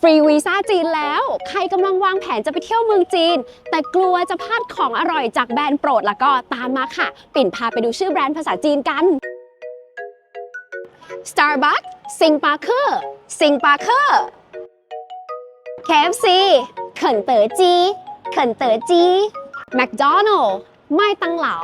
ฟรีวีซ่าจีนแล้ว ใครกำลังวางแผนจะไปเที่ยวเมืองจีน แต่กลัวจะพลาดของอร่อยจากแบรนด์โปรดแล้วก็ตามมาค่ะ ปิ่นพาไปดูชื่อแบรนด์ภาษาจีนกัน Starbucks ซิงปาเคอร์ซิงปาเคอร์ KFC เขินเต๋อจีเขินเต๋อจี McDonald ไม่ตังเหลา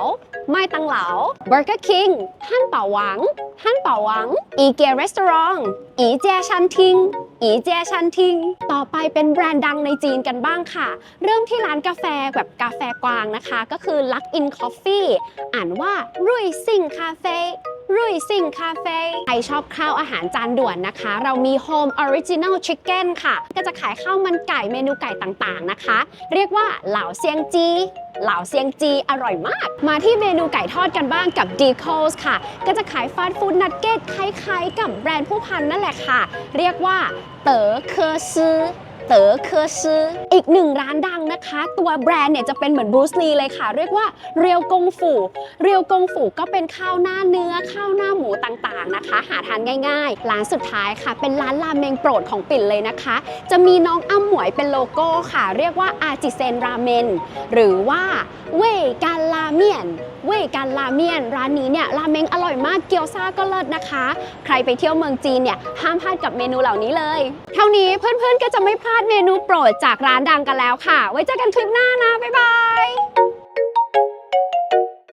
ไม่ตังเหลา Burger King ฮั่นเป่าหวังฮั่นเป่าหวัง อีเกียรีสอร์ทอีเจียชันทิง อีเจียชันทิง ต่อไปเป็นแบรนด์ดังในจีนกันบ้างค่ะ เริ่มที่ร้านกาแฟแบบกาแฟกวางนะคะ ก็คือ Luck in Coffee อ่านว่ารุ่ยซิ่งคาเฟ่รุ่ยซิ่งคาเฟ่ใครชอบข้าวอาหารจานด่วนนะคะ เรามี Home Original Chicken ค่ะ ก็จะขายข้าวมันไก่เมนูไก่ต่างๆนะคะ เรียกว่าเหล่าเซียงจี เหล่าเซียงจีอร่อยมาก มาที่เมนูไก่ทอดกันบ้างกับ d c o s ค่ะ ก็จะขายฟาสต์ฟู้ดนัดเก็ตคล้ายๆ กับแบรนด์ผู้พันนั่นแหละค่ะ เรียกว่าเต๋อเคอร์ซือเต๋อเคอซื้ออีกหนึ่งร้านดังนะคะ ตัวแบรนด์เนี่ยจะเป็นเหมือนบรูซลีเลยค่ะ เรียกว่าเรียวกงฝูเรียวกงฝูก็เป็นข้าวหน้าเนื้อข้าวหน้า นะคะ หาทานง่ายๆ ร้านสุดท้ายค่ะ เป็นร้านราเมงโปรดของปิ่นเลยนะคะ จะมีน้องอ้ำหมวยเป็นโลโก้ค่ะ เรียกว่าอาจิเซนราเมนหรือว่าเวการราเมียนเวการราเมียน ร้านนี้เนี่ยราเมงอร่อยมากเกี๊ยวซ่าก็เลิศนะคะ ใครไปเที่ยวเมืองจีนเนี่ยห้ามพลาดกับเมนูเหล่านี้เลย เท่านี้เพื่อนๆก็จะไม่พลาดเมนูโปรดจากร้านดังกันแล้วค่ะ ไว้เจอกันคลิปหน้านะบ๊ายบาย